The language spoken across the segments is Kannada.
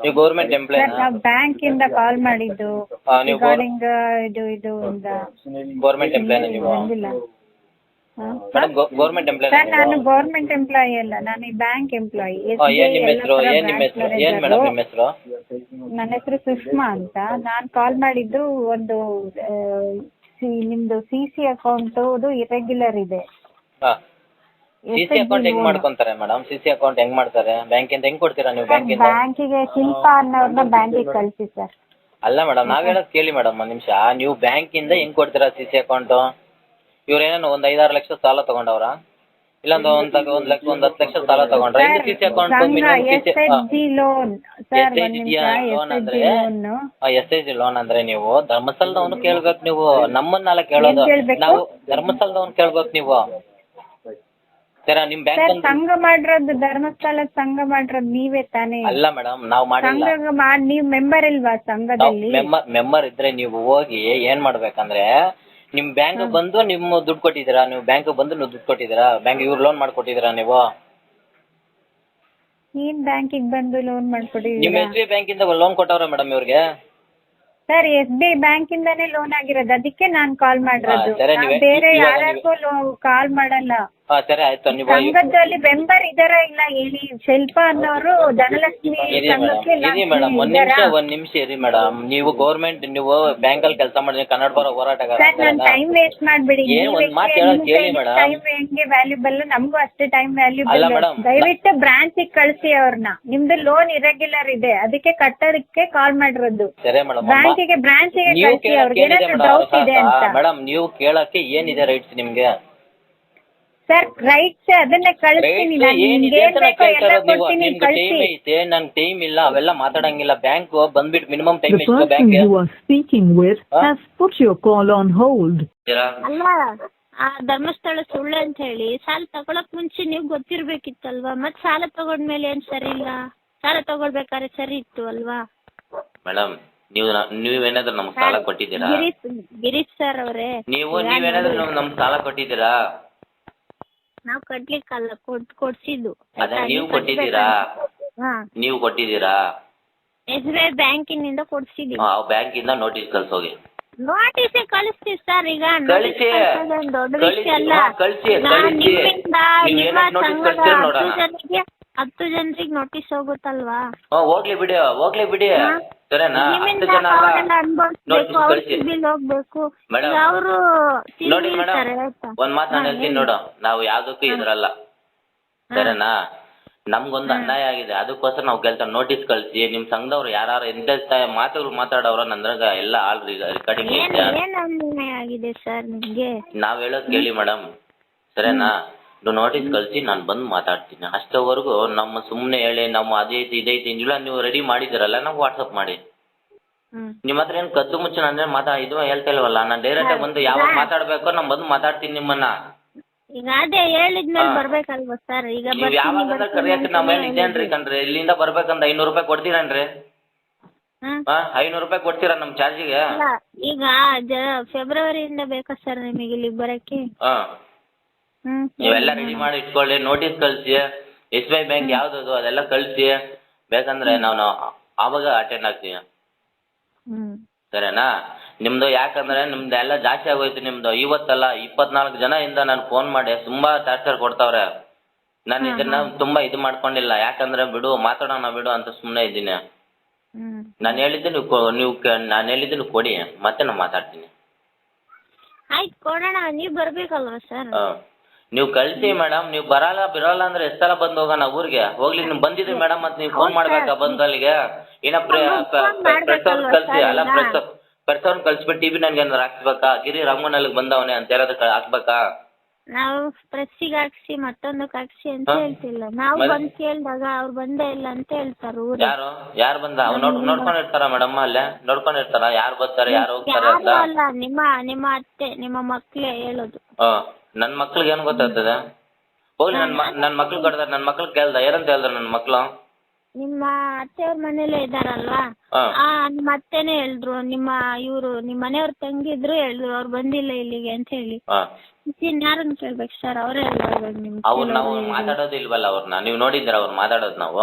ನೀವು ಗೌರ್ಮೆಂಟ್ ಎಂಪ್ಲಾಯ್ ಸರ್ ನಾವು ಬ್ಯಾಂಕ್ ಇಂದ ಕಾಲ್ ಮಾಡಿದ್ದು ಹಾ, ನೀವು ಗೌರ್- ರಿಗಾರ್ಡಿಂಗ್ ಇದು ಇದು ಇಂದ ಗೌರ್ಮೆಂಟ್ ಎಂಪ್ಲಾಯ್ನ ನೀವು? ಬಂದಿಲ್ಲ. ಹಾ? ಮೇಡಮ್ ಗೌರ್ಮೆಂಟ್ ಎಂಪ್ಲಾಯ್ ಸರ್ ನಾನು ಗೌರ್ಮೆಂಟ್ ಎಂಪ್ಲಾಯ್ ಅಲ್ಲ ನಾನು ಈ ಬ್ಯಾಂಕ್ ಎಂಪ್ಲಾಯ್ ಏನ್ ನಿಮ್ಮ ಹೆಸರು? ಏನ್ ನಿಮ್ಮ ಹೆಸರು? ಏನ್ ಮೇಡಮ್ ನಿಮ್ಮ ಹೆಸರು? ನನ್ನ ಹೆಸರು ಸುಷ್ಮಾ ಅಂತ. ನಾನು ಕಾಲ್ ಮಾಡಿದ್ದು ಒಂದು ಆ, ಸಿ- ನಿಮ್ದು ಸಿ ಸಿ ಅಕೌಂಟ್ ಇರೆಗ್ಯುಲರ್ ಇದೆ. ಹಾ. ಸಿ ಸಿ ಅಕೌಂಟ್ ಹೆಂಗ್ ಮಾಡ್ಕೊಂತಾರೆ ಮೇಡಮ್ ಸಿಸಿ ಸಿ ಅಕೌಂಟ್ ಹೆಂಗ್ ಮಾಡ್ತಾರೆ? ಬ್ಯಾಂಕಿಂದ ಹೆಂಗ್ ಕೊಡ್ತೀರಾ ನೀವು? ಬ್ಯಾಂಕಿಂದ ಬ್ಯಾಂಕಿಗೆ ಶಿಲ್ಪ ಅನ್ನೋರ್ನ ಬ್ಯಾಂಕಿಗೆ ಕಳಿಸಿ ಸರ್ ಅಲ್ಲ ಮೇಡಮ್ ನಾವ್ ಹೇಳೋದ್ ಕೇಳಿ ಮೇಡಮ್ ಒಂದ್ ನಿಮಿಷ. ನೀವು ಬ್ಯಾಂಕಿಂದ ಹೆಂಗ್ ಕೊಡ್ತೀರಾ ಸಿಸಿ ಅಕೌಂಟ್ ಇವ್ರ ಏನೋ ಒಂದ್ ಐದಾರು ಲಕ್ಷ ಸಾಲ ತಗೊಂಡವ್ರ? ಇಲ್ಲ ಒಂದ್ ತಗ- ಒಂದ್ ಲಕ್ಷ ಒಂದ್ ಹತ್ತು ಲಕ್ಷ ಸಾಲ ತಗೊಂಡ್ರ? CC C C account minimum C S G loan. Sir ಒಂದ್ ನಿಮಿಷ ಲೋನ್ ಎಸ್ ಅಂದ್ರೆ G loan. S I G loan ಅಂದ್ರೆ ನೀವು ಧರ್ಮಸ್ಥಳದವನು ಕೇಳ್ಬೇಕು ನೀವು ನಮ್ಮನ್ನೆಲ್ಲ ಕೇಳೋದು. ಕೇಳ್ಬೇಕು? ನಾವು ಧರ್ಮಸ್ಥಳದವನ್ ಕೇಳ್ಬೇಕು ನೀವು. ಸರ ನಿಮ್ ಸಂಘ ಮಾಡಿರೋದು ಧರ್ಮಸ್ಥಳ ಸಂಘ ಮಾಡಿರೋದು ನೀವೇ ತಾನೇ. ಅಲ್ಲ ಮೇಡಮ್ ನಾವು ಮಾಡಿಲ್ಲ. ಸಂಘ ಮಾಡಿ ನೀವು ಮೆಂಬರ್ ಇಲ್ವಾ ಸಂಘದಲ್ಲಿ? ಮೆಂಬರ್ ಮೆಂಬರ್ ಇದ್ರೆ ನೀವು ಹೋಗಿ ಏನ್ ಮಾಡ್ಬೇಕಂದ್ರೆ ನಿಮ್ ಬ್ಯಾಂಕ್ ಬಂದು ನಿಮ್ಮ ದುಡ್ಡು ಕೊಟ್ಟಿದ್ದೀರಾ? ನೀವು ಬ್ಯಾಂಕ್ ಬಂದು ನೀವು ದುಡ್ಡು ಕೊಟ್ಟಿದ್ದೀರಾ? ಬ್ಯಾಂಕ್ ಇವ್ರು ಲೋನ್ ಮಾಡ್ಕೊಟ್ಟಿದ್ದೀರಾ ನೀವು? ಏನ್ ಬ್ಯಾಂಕಿಗೆ ಬಂದು ಲೋನ್ ನಿಮ್ ಮಾಡ್ಕೊಟ್ಟಿದ್ದೀರಾ ಎಸ್ ಬಿ ಬ್ಯಾಂಕ್ ಇಂದ ಲೋನ್ ಕೊಟ್ಟವ್ರ ಮೇಡಮ್ ಇವ್ರಿಗೆ? Sir S B I bank ಇಂದಾನೇ loan ಆಗಿರೋದು. ಅದಕ್ಕೆ ನಾನ್ ಕಾಲ್ ಮಾಡಿರೋದು. ಹಾ, ಸರಿ, ನಾನ್ ನೀವೇ- ಬೇರೆ ಯಾರ್ಯಾರಿಗೂ ಕಾಲ್ ಮಾಡಲ್ಲ. ಹಾ ಸರಿ ಆಯ್ತು ನೀವು ಸಂಘದಲ್ಲಿ ಮೆಂಬರ್ ಇದಾರ ಇಲ್ಲ ಹೇಳಿ? ಶಿಲ್ಪ ಅನ್ನೋರು ಧನಲಕ್ಷ್ಮಿ ಇರಿ ಸಂಘಕ್ಕೆ ಮೇಡಮ್ ಇರಿ ಮೇಡಮ್ ಒಂದ್ ನಿಮಿಷ ಒಂದ್ ನಿಮಿಷ ಇರಿ ಮೇಡಮ್. ನೀವು ಗೌರ್ಮೆಂಟ್ ನೀವು ಬ್ಯಾಂಕ್ ಅಲ್ಲಿ ಕೆಲಸ ಮಾಡಿದ್ರೆ ಕನ್ನಡ ಬರೋ ಹೋರಾಟಗಾರ ಸರ್ ನನ್ ಟೈಮ್ ವೇಸ್ಟ್ ಮಾಡ್ಬೇಡಿ. ಏನ್ ಒಂದ್ ಮಾತ್ ಹೇಳೋದ್ ಕೇಳಿ ಮೇಡಮ್. ಟೈಮ್ ಹೆಂಗೆ ವ್ಯಾಲ್ಯೂಬಲ್ ನಮಗೂ ಅಷ್ಟೇ ಟೈಮ್ ಅಲ್ಲ ವ್ಯಾಲ್ಯೂಬಲ್ ಮೇಡಮ್. ದಯವಿಟ್ಟು ಬ್ರಾಂಚ್ ಕಳ್ಸಿ ಅವ್ರನ್ನ ನಿಮ್ದು ಲೋನ್ ಇರೆಗ್ಯುಲರ್ ಇದೆ. ಅದಕ್ಕೆ ಕಟ್ಟೋದಕ್ಕೆ ಕಾಲ್ ಮಾಡಿರೋದು. ಸರಿ ಮೇಡಮ್ ಬ್ಯಾಂಕಿಗೆ ಬ್ರಾಂಚಿಗೆ ನೀವು ಕಳ್ಸಿ ಅವ್ರಿಗೆ ಏನಾದ್ರು ಡೌಟ್ ಇದೆ ಅಂತ. ಮೇಡಮ್ ನೀವು ಕೇಳಕ್ಕೆ ಏನಿದೆ ರೈಟ್ಸ್ ನಿಮ್ಗೆ? ಸರ್ ರೈಟ್ಸ್ ಅದನ್ನೇ ಕಳಿಸ್ತೀನಿ. ನಾನು ನಿಮ್ಗೆ ಏನ್ ಬೇಕೋ ಎಲ್ಲ ಕೊಡ್ತೀನಿ ಟೈಮ್ ಐತೆ ನನ್ ಟೈಮ್ ಇಲ್ಲ ಅವೆಲ್ಲ ಮಾತಾಡಂಗಿಲ್ಲ. ಬ್ಯಾಂಕ್ ಬಂದ್ಬಿಟ್ ಮಿನಿಮಮ್ ಟೈಮ್ The ಎಷ್ಟು person bank you are speaking with Huh? has put your call on hold. ಅಲ್ಲ ಆ ಧರ್ಮಸ್ಥಳ ಸುಳ್ಳು ಅಂತ ಹೇಳಿ ಸಾಲ ತಗೊಳಕ್ ಮುಂಚೆ ನೀವು ಗೊತ್ತಿರ್ಬೇಕಿತ್ತಲ್ವಾ? ಮತ್ ಸಾಲ ತಗೊಂಡ್ಮೇಲೆ ಏನ್ ಸರಿ ಇಲ್ಲ? ಸಾಲ ತಗೊಳ್ಬೇಕಾದ್ರೆ ಸರಿ ಇತ್ತು ಅಲ್ವಾ? ಮೇಡಮ್ ನೀವು ನೀವೇನಾದ್ರೂ ನಮ್ಗೆ ಸಾಲ ಕೊಟ್ಟಿದ್ದೀರಾ? ಗಿರೀಶ್ ಗಿರೀಶ್ ಸರ್ ಅವರೇ. ನೀವು ನೀವೇನಾದ್ರೂ ನಮ್- ನಮ್ಗೆ ಸಾಲ ಕೊಟ್ಟಿದ್ದೀರಾ? ನಾವ್ ಕಟ್ಲಿಕ್ಕಲ್ಲ ಕೊಟ್ ಕೊಡ್ಸಿದ್ದು. ಅದೇ ನೀವು ಕೊಟ್ಟಿದ್ದೀರಾ? ಹಾ. ನೀವು ಕೊಟ್ಟಿದ್ದೀರಾ? ಎಸ್ ಬಿ ಐ ಬ್ಯಾಂಕಿನಿಂದ ಕೊಡ್ಸಿದೀವಿ. ಆ ಬ್ಯಾಂಕ್ ಇಂದ ನೋಟಿಸ್ ಕಳ್ಸೋಗಿ ನೋಟಿಸ್ ಕಳಿಸ್ತೀವಿ ಸರ್ ಈಗ ಕಳಿಸಿ. notice ಕಳ್ಸೋದೇನ್ ದೊಡ್ಡ ಕಳಿಸಿ, ವಿಷಯ ಅಲ್ಲ. ಹಾ, ಕಳಿಸಿ, ಈಗ ಕಳಿಸಿ. ನಿಮ್ಮಿಂದ ನೀವು ನಿಮ್ಮ ಏನಕ್ಕೆ notice ಸಂಘದ ಕಳ್ಸ್ತೀರೋ ನೋಡೋಣ. ಹತ್ತು ಜನರಿಗೆ ನೋಟಿಸ್ ಹೋಗುತ್ತಲ್ವಾ? ಹ್ಮ್ ಹೋಗ್ಲಿ ಬಿಡಿ ಹೋಗ್ಲಿ ಬಿಡಿ. ಹಾ. ಸರಿನಾ? ಹತ್ತು ಜನ ಅಲ್ಲ. ನೋಟಿಸ್ ಕಳಿಸಿ. ಬಿಲ್ ಹೋಗ್ಬೇಕು. ಮೇಡಂ ಈಗ ಅವರು ನೋಡಿ ಮೇಡಮ್ ಒಂದ್ ಮಾತು ನಾನು ಹೇಳ್ತೀನಿ ನೋಡು. ನಾವು ಯಾವ್ದಕ್ಕೂ ಇದ್ರಲ್ಲ. ಸರಿನಾ? ನಮ್ಗೊಂದು ಅನ್ಯಾಯ ಆಗಿದೆ. ಅದಕ್ಕೋಸ್ಕರ ನಾವು ಕೆಲಸ ನೋಟಿಸ್ ಕಳಿಸಿ. ನಿಮ್ ಸಂಘದವ್ರು ಯಾರು ಎಂತ ಮಾತುಗಳು ಮಾತಾಡೋರ ನಂದ್ರಾಗ ಎಲ್ಲ ಆಲ್ ರೆಕಾರ್ಡಿಂಗ್ ಏನ್ ಅನ್ಯಾಯ ಆಗಿದೆ ಸರ್ ನಿಮ್ಗೆ? ನಾವ್ ಹೇಳೋದ್ ಕೇಳಿ ಮೇಡಮ್. ಸರಿನಾ? ನೀವು ನೋಟಿಸ್ ಕಳಿಸಿ ನಾನು ಬಂದು ಮಾತಾಡ್ತೀನಿ. ಅಷ್ಟವರೆಗೂ ನಮ್ಮ ಸುಮ್ಮನೆ ಹೇಳಿ ನಮ್ಮ ಅದೈತಿ ಇದೈತಿ ಇಲ್ಲ ನೀವು ರೆಡಿ ಮಾಡಿದಿರಲ್ಲ ನಾವು ವಾಟ್ಸಪ್ ಮಾಡಿ. ನಿಮ್ಮ ಹತ್ರ ಏನ್ ಕದ್ದು ಮುಚ್ಚು ಅಂದ್ರೆ ಮಾತಾ ಇದು ಹೇಳ್ತಾ ಇಲ್ವಲ್ಲ ನಾನು ಡೈರೆಕ್ಟ್ ಆಗಿ ಬಂದು ಯಾವಾಗ ಮಾತಾಡ್ಬೇಕೋ ನಾನು ಬಂದು ಮಾತಾಡ್ತೀನಿ ನಿಮ್ಮನ್ನ. ಈಗ ಅದೇ ಹೇಳಿದ್ಮೇಲೆ. ಬರ್ಬೇಕಲ್ವಾ ಸರ್ ಈಗ ನೀವು ಬರ್ತೀನಿ, ಯಾವಾಗ ಅಂದ್ರೆ ಕರಿಯಕ್ಕೆ ನಮ್ಮ ಇದೇನ್ರಿ. ಕಣ್ರಿ? ಇಲ್ಲಿಂದ ಬರ್ಬೇಕಂದ್ರೆ ಐನೂರು ರೂಪಾಯಿ ಕೊಡ್ತೀರಾನ್ರಿ? ಐನೂರು ರೂಪಾಯಿ ಕೊಡ್ತೀರಾ ನಮ್ಮ ಚಾರ್ಜಿಗೆ? ಈಗ ಫೆಬ್ರವರಿಯಿಂದ ಬೇಕಾ ಸರ್ ನಿಮಗೆ ಇಲ್ಲಿಗೆ ಬರಕ್ಕೆ? ಹಾ. ನೀವೆಲ್ಲ ರೆಡಿ ಮಾಡಿ ಇಟ್ಕೊಳ್ಳಿ ನೋಟಿಸ್ ಕಳಿಸಿ. ಎಸ್ ಬಿ ಐ ಬ್ಯಾಂಕ್ ಯಾವ್ದದು ಅದೆಲ್ಲ ಕಳಿಸಿ. ಬೇಕಂದ್ರೆ ನಾನು ಆವಾಗ ಅಟೆಂಡ್ ಆಗ್ತೀನಿ. ಸರಿನಾ? ನಿಮ್ದು ಯಾಕಂದ್ರೆ ನಿಮ್ದು ಎಲ್ಲ ಜಾಸ್ತಿ ಆಗೋಯ್ತು ನಿಮ್ದು. ಇವತ್ತಲ್ಲ ಇಪ್ಪತ್ನಾಲ್ಕು ಜನ ಇಂದ ನಾನು ಫೋನ್ ಮಾಡಿ ತುಂಬಾ ಟಾರ್ಚರ್ ಕೊಡ್ತಾವ್ರೆ. ನಾನು ಇದನ್ನ ತುಂಬಾ ಇದು ಮಾಡ್ಕೊಂಡಿಲ್ಲ. ಯಾಕಂದ್ರೆ ಬಿಡು ಮಾತಾಡೋಣ ಬಿಡು ಅಂತ ಸುಮ್ಮನೆ ಇದ್ದೀನಿ. ನಾನು ಹೇಳಿದ್ದೆ ನೀವು ನಾನು ಹೇಳಿದ್ದೆ ನೀವು ಕೊಡಿ. ಮತ್ತೆ ನಾನು ಮಾತಾಡ್ತೀನಿ. ಆಯ್ತು ಕೊಡೋಣ. ನೀವು ಬರ್ಬೇಕಲ್ವಾ ಸರ್? ಹಾ. ನೀವು ಕಳಿಸಿ ಮೇಡಮ್ ನೀವು ಬರಲ್ಲ ಬಿರಲ್ಲ ಅಂದ್ರೆ ಎಷ್ಟಲ್ಲ ಬಂದ್ ಬಂದು ಹೋಗೋಣ ಊರಿಗೆ? ಹೋಗ್ಲಿ ನೀವು ಬಂದಿದ್ರಿ ಮೇಡಮ್ ಅಂತ ನೀವು ಫೋನ್ ಮಾಡ್ಬೇಕಾ ಬಂದು ಅಲ್ಲಿಗೆ? ಏನ ಪ್ರೆಸ್ ಅವ್ರನ್ನ ಕಳ್ಸಿ ಅಲ್ಲ? ಪ್ರೆಸ್ ಪ್ರೆಸ್ ಅವ್ರನ್ನ ಕಳ್ಸ್ಬಿಟ್ಟು ಟಿವಿ ನನ್ಗೆ ಏನಾರು ಹಾಕ್ಸ್ಬೇಕಾ? ಗಿರಿ ರಂಗನ್ ಅಲ್ಲಿಗೆ ಬಂದವನೆ ಅಂತ ಹೇಳೋದಕ್ಕೆ ಹಾಕ್ಬೇಕಾ? ನಾವು ಪ್ರೆಸ್ಸಿಗೆ ಹಾಕ್ಸಿ ಮತ್ತೊಂದು ಹಾಕ್ಸಿ ಅಂತ? ಹೇಳ್ತಿಲ್ಲ. ನಾವು? ಬಂದ್ ಕೇಳ್ದಾಗ ಅವ್ರು ಬಂದೇ ಇಲ್ಲ ಅಂತ ಹೇಳ್ತಾರ ಯಾರು? ಯಾರು ಬಂದ? ಅವ್ರು ನೋಡ್ ನೋಡ್ಕೊಂಡಿರ್ತಾರ ಮೇಡಮ್ ಅಲ್ಲೇ? ನೋಡ್ಕೊಂಡಿರ್ತಾರ ಯಾರು ಬರ್ತಾರೆ ಯಾರು ಹೋಗ್ತಾರೆ ಅಂತ? ಅಲ್ಲ ನಿಮ್ಮ ನಿಮ್ಮ ಅತ್ತೆ ನಿಮ್ಮ ಮಕ್ಳೇ ಹೇಳೋದು. ಹಾ. ನನ್ ಮಕ್ಳಿಗೆ ಏನ್ ಗೊತ್ತಾಗ್ತದೆ? ಹೋಗ್ಲಿ ನನ್ ನನ್ನ ನನ್ ಮಕ್ಳು ಕಡ್ದಾರ ನನ್ ಮಕ್ಳು ಕೇಳ್ದ ಏನಂತ ಹೇಳ್ದ್ರು ನನ್ ಮಕ್ಳು? ನಿಮ್ಮ ಅತ್ತೆಯವ್ರ ಮನೇಲೇ ಇದಾರಲ್ವಾ ಹಾ. ಆ ನಿಮ್ಮ ಅತ್ತೆನೇ ಹೇಳಿದ್ರು ನಿಮ್ಮ ಇವ್ರು ನಿಮ್ಮ ಮನೆಯವ್ರ ತಂಗಿದ್ರು ಹೇಳಿದ್ರು ಅವ್ರು ಬಂದಿಲ್ಲ ಇಲ್ಲಿಗೆ ಅಂತ ಹೇಳಿ. ಹಾ. ಇನ್ ಯಾರನ್ನ ಕೇಳ್ಬೇಕು? ಸರ್ ಅವರೇ ಹೇಳ್ಬೇಕು ನಿಮ್ಗೆ ಅವ್ರು ನಾವು ಮಾತಾಡೋದು ಇಲ್ವಲ್ಲ ಅವ್ರನ್ನ ನೀವು ನೋಡಿದ್ರ ಅವ್ರು ಮಾತಾಡೋದು ನಾವು?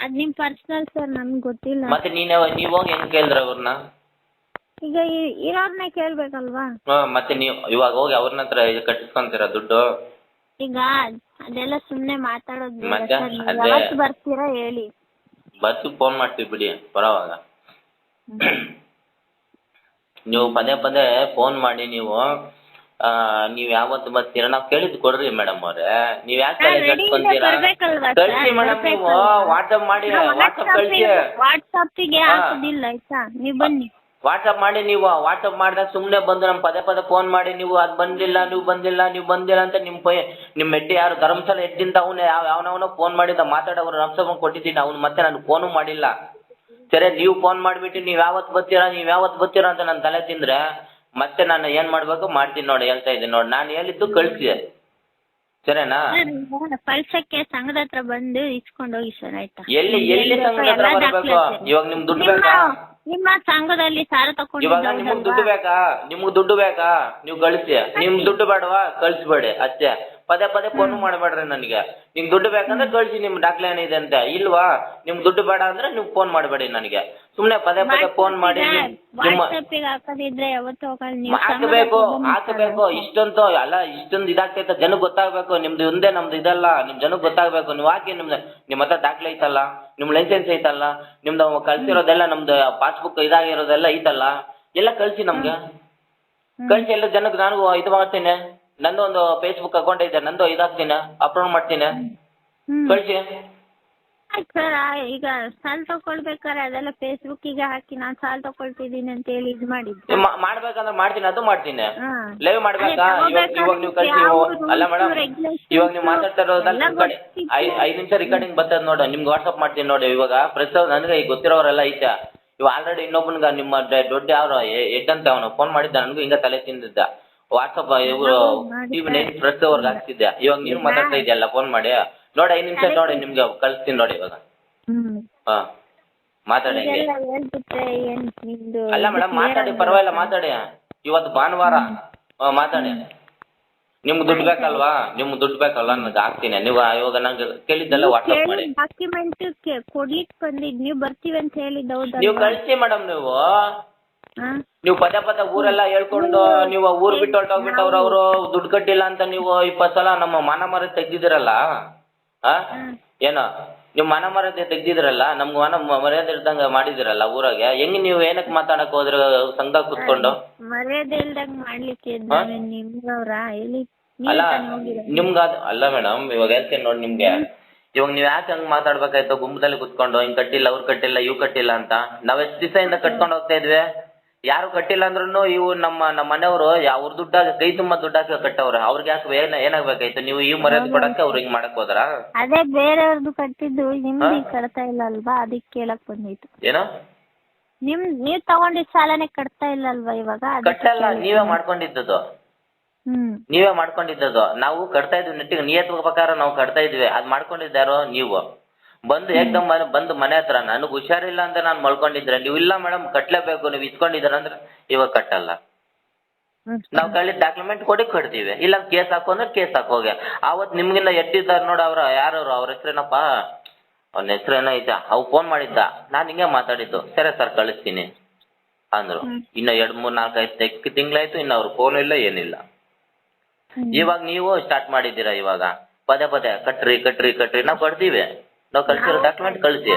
ಅದ್ ನಿಮ್ ಪರ್ಸನಲ್ ಸರ್ ನಮ್ಗೆ ಗೊತ್ತಿಲ್ಲ. ಮತ್ತೆ ನೀನೇ ನೀವ್ ಹೋಗಿ ಹೆಂಗ್ ಕೇಳಿದ್ರ ಅವ್ರನ್ನ ಈಗ ಇ- ಇರೋರ್ನೇ ಕೇಳ್ಬೇಕಲ್ವಾ? ಮತ್ತೆ ನೀವು ಇವಾಗ ಹೋಗಿ ಅವ್ರನ್ನ ಹತ್ರ ಕಟ್ಟಿಸ್ಕೊಂತೀರಾ ದುಡ್ಡು? ಈಗ ಅದೆಲ್ಲ ಸುಮ್ನೆ ಮಾತಾಡೋದು ಬೇಡ ಮತ್ತೆ ಸರ್. ನೀವು ಅದೇ- ಯಾವತ್ತು ಬರ್ತೀರಾ ಹೇಳಿ. ಬರ್ತು ಫೋನ್ ಮಾಡ್ತೀವಿ ಬಿಡಿ ಬರೋವಾಗ ನೀವು ಪದೇ ಪದೇ ಫೋನ್ ಮಾಡಿ ನೀವು ಆ, ನೀವ್ ಯಾವತ್ತು ಬರ್ತೀರ? ನಾವ್ ಕೇಳಿದ್ ಕೊಡ್ರಿ ಮೇಡಮ್ ಅವ್ರೆ. ನೀವ್ ಯಾಕೆ ತಲೆ ರೆಡಿ ಕೆಡ್ಸ್ಕೊಂತೀರಾ? ಬರ್ಬೇಕಲ್ವಾ ಸರ್? ಕಳ್ಸಿ ಮೇಡಮ್ ನೀವು ವಾಟ್ಸಪ್ ಮಾಡಿ ವಾಟ್ಸಪ್ ಕಳ್ಸಿ. ವಾಟ್ಸಪ್ಪಿಗೆ ಹಾ. ಹಾಕೋದಿಲ್ಲ ಆಯ್ತಾ? ನೀವ್ ಬನ್ನಿ. ವಾಟ್ಸಪ್ ಮಾಡಿ ನೀವು ವಾಟ್ಸಪ್ ಮಾಡಿದಾಗ ಸುಮ್ಮನೆ ಬಂದು ನಮ್ಮ ಪದೇ ಪದೇ ಫೋನ್ ಮಾಡಿ ನೀವು ಅದು ಬಂದಿಲ್ಲ ನೀವು ಬಂದಿಲ್ಲ ನೀವು ಬಂದಿಲ್ಲ ಅಂತ ನಿಮ್ಮ ಪೈ ನಿಮ್ಮ ಹೆಡ್ಡಿ ಯಾರು ಧರ್ಮಸ್ಥಳ ಹೆಡ್ಡಿಂದ ಅವನು ಯಾವ ಯಾವನವನೋ ಫೋನ್ ಮಾಡಿದ್ದ ಮಾತಾಡೋರು ನಮ್ಸಮ್ಮ ಕೊಟ್ಟಿದ್ದೀನಿ ಅವ್ನು ಮತ್ತೆ ನಾನು ಫೋನು ಮಾಡಿಲ್ಲ. ಸರಿ ನೀವು ಫೋನ್ ಮಾಡಿಬಿಟ್ಟು ನೀವು ಯಾವತ್ತು ಬರ್ತೀರಾ ನೀವು ಯಾವತ್ತು ಬರ್ತೀರಾ ಅಂತ ನಾನು ತಲೆ ತಿಂದ್ರೆ ಮತ್ತೆ ನಾನು ಏನು ಮಾಡಬೇಕು ಮಾಡ್ತೀನಿ ನೋಡಿ ಹೇಳ್ತಾ ಇದ್ದೀನಿ ನೋಡಿ ನಾನು ಹೇಳಿದ್ದು ಕಳಿಸಿ ಸರಿನಾ? ಕಳ್ಸಕ್ಕೆ ಸಂಘದ ಹತ್ರ ಬಂದು ಇಸ್ಕೊಂಡು ಹೋಗಿ ಸರ್ ಆಯ್ತಾ? ಎಲ್ಲಿ ಎಲ್ಲಿ ಸಂಘದ ಹತ್ರ ಬರಬೇಕು? ಇವಾಗ ನಿಮ್ ದುಡ್ಡು ಬೇಕಾ? ನಿಮ್ಮ ಸಂಘದಲ್ಲಿ ಸಾಲ ಇವಾಗ ನಿಮಗ್ ದುಡ್ಡು ಬೇಕಾ? ನಿಮ್ಗ್ ದುಡ್ಡು ಬೇಕಾ? ನೀವು ಗಳಿಸಿ ನಿಮ್ ದುಡ್ಡು ಬೇಡವಾ? ಕಳಿಸ್ಬೇಡಿ ಅಷ್ಟೇ. ಪದೇ ಪದೇ ಫೋನ್ ಮಾಡಬೇಡ್ರಿ ನನಗೆ. ನಿಮ್ ದುಡ್ಡು ಬೇಕಂದ್ರೆ ಕಳ್ಸಿ ನಿಮ್ ದಾಖಲೆ ಏನಿದೆ ಅಂತ. ಇಲ್ವಾ? ನಿಮ್ ದುಡ್ಡು ಬೇಡ ಅಂದ್ರೆ ನೀವು ಫೋನ್ ಮಾಡಬೇಡಿ ನನಗೆ. ಸುಮ್ನೆ ಪದೇ ಪದೇ ಫೋನ್ ಮಾಡಿ ನಿಮ್- ನಿಮ್ಮ ವಾಟ್ಸಪ್ಪಿಗೆ ಹಾಕೋದಿದ್ರೆ ಯಾವತ್ತು ಹೋಗಲ್ಲ. ನೀವು ಹಾಕಬೇಕು ಹಾಕಬೇಕು. ಇಷ್ಟೊಂದು ಅಲ್ಲ ಇಷ್ಟೊಂದು ಇದಾಗ್ತೈತೆ ಜನಕ್ಕೆ ಗೊತ್ತಾಗ್ಬೇಕು. ನಿಮ್ದು ಒಂದೇ ನಮ್ದು ಇದಲ್ಲ. ನಿಮ್ ಜನಕ್ಕೆ ಗೊತ್ತಾಗ್ಬೇಕು. ನೀವು ಹಾಕಿ ನಿಮ್ದು ನಿಮ್ಮ ಹತ್ರ ದಾಖಲೆ ಐತಲ್ಲ. ನಿಮ್ ಲೈಸೆನ್ಸ್ ಐತಲ್ಲ ನಿಮ್ದು ಕಳ್ಸಿರೋದೆಲ್ಲ ನಮ್ದು ಪಾಸ್ಬುಕ್ ಇದಾಗಿರೋದೆಲ್ಲ ಐತಲ್ಲ ಎಲ್ಲ ಕಳ್ಸಿ ನಮ್ಗೆ. ಕಳ್ಸಿ ಎಲ್ಲ ಜನಕ್ಕೆ ನಾನು ಇದು ಮಾಡ್ತೀನಿ ನಂದು ಒಂದು ಫೇಸ್ಬುಕ್ ಅಕೌಂಟ್ ಐತೆ ನಂದು ಇದಾಗ್ತೀನಿ ಅಪ್ಲೋಡ್ ಮಾಡ್ತೀನಿ. ಕಳಿಸಿ ಕಳ್ಸಿ. ಆಯ್ತ್ ಸರ್ ಈಗ ಸಾಲ ತಗೊಳ್ಬೇಕಾದ್ರೆ ಅದೆಲ್ಲ ಫೇಸ್ಬುಕ್ಕಿಗೆ ಹಾಕಿ ನಾನು ಸಾಲ ತಗೊಳ್ತಿದ್ದೀನಿ ಅಂತ ಹೇಳಿ ಇದು ಮಾಡಿದ್ದೆ. ನೀವ್ ಮಾಡ್ಬೇಕಂದ್ರೆ ಮಾಡ್ತೀನಿ ಅದು ಮಾಡ್ತೀನಿ. ಹಾ. ಲೈವ್ ಮಾಡ್ಬೇಕಾ? ಇವಾಗ ಇವಾಗ ನೀವು ಕಳ್ಸಿ ನೀವು ಅಲ್ಲ ಮೇಡಮ್ ಇವಾಗ ನೀವು ಮಾತಾಡ್ತಾ ಇರೋದ್ ಕಡೆ. ಐ ಐದು ನಿಮಿಷ ರೆಕಾರ್ಡಿಂಗ್ ಬರ್ತದೆ ನೋಡಿ ನಿಮ್ಗೆ ವಾಟ್ಸಪ್ ಮಾಡ್ತೀನಿ ನೋಡಿ ಇವಾಗ. ಪ್ರಸ್ತುತ ನನಗೆ ಈಗ ಗೊತ್ತಿರೋರೆಲ್ಲ ಐತೆ. ಇವಾಗ ಆಲ್ರೆಡಿ ಇನ್ನೊಬ್ಬನಿಗೆ ನಿಮ್ಮ ಡ- ದೊಡ್ಡ ಯಾರು ಎಡ್ ಅಂತ ಅವನು ಫೋನ್ ಮಾಡಿದ್ದ ನನಗೂ ಹಿಂಗ ತಲೆ ತಿಂದಿದ್ದ. ವಾಟ್ಸಪ್ ಇವರು ಟಿವಿ ನೈನ್ ಪ್ರೆಸ್ ಅವ್ರಿಗೆ ಹಾಕ್ತಿದ್ದೆ. ಇವಾಗ ನೀವು ಮಾತಾಡ್ತಾ ಇದೆಯಲ್ಲ ಫೋನ್ ಮಾಡಿ. ನೋಡಿ ಐದು ನಿಮಿಷ ನೋಡಿ ನಿಮ್ಗೆ ಕಳಿಸ್ತೀನಿ ನೋಡಿ ಇವಾಗ. ಹ್ಮ್. ಹಾ ಮಾತಾಡಿ ಹಂಗೆ. ಇದೆಲ್ಲ ಹೇಳ್ಬಿಟ್ರೆ ಏನ್ ನಿಮ್ದು ಅಲ್ಲ ಮೇಡಮ್ ಮಾತಾಡಿ ಪರವಾಗಿಲ್ಲ ಮಾತಾಡಿ. ಇವತ್ತು ಭಾನುವಾರ. ಆ, ಮಾತಾಡಿ. ನಿಮ್ಗೆ ದುಡ್ಡು ಬೇಕಲ್ವಾ? ನಿಮ್ಗೆ ದುಡ್ಡು ಬೇಕಲ್ವಾ? ನನಗೆ ಹಾಕ್ತೀನಿ. ನೀವು ಇವಾಗ ನಂಗೆ ಕೇಳಿದ್ದೆಲ್ಲ ವಾಟ್ಸಪ್ ಮಾಡಿ. ಡಾಕ್ಯುಮೆಂಟ್ ಕೊಡ್ಲಿಕ್ ಬಂದಿದ್ ನೀವು ಬರ್ತೀವಿ ಅಂತ ಹೇಳಿದ್ ನೀವು ಹೌದಲ್ವಾ ಕಳಿಸಿ ಮೇಡಮ್ ನೀವು. ಹಾ? ನೀವು ಪದೇ ಪದೇ ಊರೆಲ್ಲ ಹೇಳ್ಕೊಂಡು ನೀವು ಊರ್ ಬಿಟ್ಟು ಹೊರ್ಟೋಗ್ಬಿಟ್ಟವ್ರು ಅವರು ದುಡ್ಡು ಕಟ್ಟಿಲ್ಲ ಅಂತ ನೀವು ಇಪ್ಪತ್ತು ಸಲ ನಮ್ಮ ಮಾನ ಮರ ತೆಗ್ದಿದ್ದೀರಲ್ಲ. ಆ ಏನೋ? ನೀವು ಮಾನ ಮರ್ಯಾದೆ ತೆಗ್ದಿದ್ರಲ್ಲ ನಮ್ಗೆ ಮನ ಮರ್ಯಾದೆ ಇಲ್ದಂಗ ಮಾಡಿದಿರಲ್ಲ ಊರಾಗೆ ಹೆಂಗ್ ನೀವು ಏನಕ್ ಮಾತಾಡಕ್ ಹೋದ್ರ ಸಂಘ ಕುತ್ಕೊಂಡು? ಮರ್ಯಾದೆ ಇಲ್ದಂಗ್ ಮಾಡ್ಲಿಕ್ಕೆ ಹಾ? ನಿಮ್ಗವ್ರ ಹೇಳಿ ಅಲ್ಲ ನಿಮ್ಗ ಅಲ್ಲ ಮೇಡಮ್ ಇವಾಗ ಹೇಳ್ತೀನಿ ನೋಡಿ ನಿಮ್ಗೆ. ಇವಾಗ ನೀವ್ ಯಾಕೆ ಹಂಗ್ ಮಾತಾಡ್ಬೇಕಾಯ್ತು? ಗುಂಪದಲ್ಲಿ ಕುತ್ಕೊಂಡು ಹಿಂಗ್ ಕಟ್ಟಿಲ್ಲ ಅವ್ರ್ ಕಟ್ಟಿಲ್ಲ ಇವ್ ಕಟ್ಟಿಲ್ಲ ಅಂತ. ನಾವ್ ಎಷ್ಟು ಇಂದ ಕಟ್ಕೊಂಡು ಹೋಗ್ತಾ ಇದ್ವಿ? ಯಾರು ಕಟ್ಟಿಲ್ಲ ಅಂದ್ರೂ ಇವು ನಮ್ಮ ನಮ್ಮ ಮನೆಯವರು ಅವ್ರ ದುಡ್ಡಾಗ ಕೈ ತುಂಬಾ ದುಡ್ಡು ಹಾಕಿ ಕಟ್ಟವ್ರೆ. ಅವ್ರಿಗೆ ಯಾಕೆ ಏನ ಏನಾಗ್ಬೇಕಾಯ್ತು? ನೀವು ಈ ಮರ್ಯಾದೆ ಕೊಡಕ್ಕೆ ಅವ್ರು ಹಿಂಗ್ ಮಾಡಕ್ ಹೋದ್ರ? ಅದೇ ಬೇರೆಯವ್ರದ್ದು ಕಟ್ಟಿದ್ದು ನಿಮ್ದು ಈಗ ಕಟ್ತಾ ಇಲ್ಲ ಅಲ್ವಾ? ಅದಕ್ಕೆ ಕೇಳಕ್ ಬಂದಿತ್ತು ಏನೋ? ನಿಮ್ ನೀವ್ ತಗೊಂಡಿದ್ ಸಾಲನೇ ಕಟ್ತಾ ಇಲ್ಲ ಅಲ್ವಾ ಇವಾಗ? ಅದಕ್ಕೆ ಕಟ್ಟಲ್ಲ. ನೀವೇ ಮಾಡ್ಕೊಂಡಿದ್ದದು ಹ್ಮ್. ನೀವೇ ಮಾಡ್ಕೊಂಡಿದ್ದದು ನಾವು ಕಟ್ತಾ ಇದ್ವಿ. ನೆಟ್ಟಿಗೆ ನಿಯತ್ ಪ್ರಕಾರ ನಾವು ಕಟ್ತಾ ಇದ್ವಿ. ಅದ್ ಮಾಡ್ಕೊಂಡಿದ್ದಾರೋ ನೀವು. ಬಂದು ಏಕದಮ್ ಮನೆ ಬಂದು ಮನೆ ಹತ್ರ ನನಗೆ ಹುಷಾರಿಲ್ಲ ಅಂತ ನಾನು ಮಲ್ಕೊಂಡಿದ್ರೆ. ನೀವು ಇಲ್ಲ ಮೇಡಮ್ ಕಟ್ಲೇಬೇಕು ನೀವು ಇಸ್ಕೊಂಡಿದ್ದೀರ ಅಂದ್ರೆ ಇವಾಗ ಕಟ್ಟಲ್ಲ. ನಾವು ಕಳ್ಳಿದ ಡಾಕ್ಯುಮೆಂಟ್ ಕೊಡಿ ಕಟ್ತೀವಿ ಇಲ್ಲ ಕೇಸ್ ಹಾಕು ಅಂದ್ರೆ ಕೇಸ್ ಹಾಕೋಗೆ ಅವತ್ ನಿಮ್ಗಿನ್ನ ಎಟ್ಟಿದ್ದಾರೆ ನೋಡ ಅವ್ರ ಯಾರು ಅವ್ರ ಹೆಸರೇನಪ್ಪ? ಅವನ ಹೆಸ್ರೇನೋ ಇದ್ದ ಅವ್ ಫೋನ್ ಮಾಡಿದ್ದ. ನಾನು ಹಿಂಗೆ ಮಾತಾಡಿದ್ದು. ಸರಿ ಸರ್ ಕಳಿಸ್ತೀನಿ ಅಂದ್ರು. ಇನ್ನ ಎರಡ್ ಮೂರ್ ನಾಲ್ಕೈದು ಐದು ತಿಂಗಳಾಯ್ತು ಇನ್ನು ಅವ್ರ ಫೋನ್ ಇಲ್ಲ ಏನಿಲ್ಲ. ಇವಾಗ ನೀವು ಸ್ಟಾರ್ಟ್ ಮಾಡಿದ್ದೀರಾ ಇವಾಗ? ಪದೇ ಪದೇ ಕಟ್ರಿ ಕಟ್ರಿ ಕಟ್ರಿ. ನಾವು ಕಟ್ತೀವಿ. ನಾವು ಕಳ್ಸಿರೋ ಡಾಕ್ಯುಮೆಂಟ್ ಕಳಿಸಿ.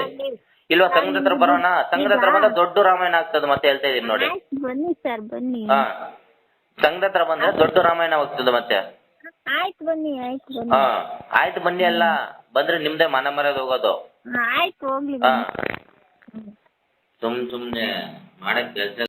ಇಲ್ವಾ ಸಂಘದ ಹತ್ರ ಬರೋಣ? ಸಂಘದ ಹತ್ರ ಬಂದ್ರೆ ದೊಡ್ಡ ರಾಮಾಯಣ ಆಗ್ತದೆ ಮತ್ತೆ ಹೇಳ್ತಾ ಇದೀನಿ ನೋಡಿ. ಬನ್ನಿ ಸರ್ ಬನ್ನಿ. ಹಾ. ಸಂಘದ ಹತ್ರ ಬಂದ್ರೆ ದೊಡ್ಡ ರಾಮಾಯಣ ಆಗ್ತದೆ ಮತ್ತೆ. ಆಯ್ತು ಬನ್ನಿ ಆಯ್ತು ಬನ್ನಿ. ಹಾ. ಆಯ್ತು ಬನ್ನಿ ಅಲ್ಲ. ಬಂದ್ರೆ ನಿಮ್ದೇ ಮನ ಮರ್ಯಾದೆ ಹೋಗೋದು. ಆಯ್ತು ಹೋಗ್ಲಿ ಹಾ. ಸುಮ್ ಸುಮ್ನೆ ಮಾಡಕ್ ಕೆಲ್ಸ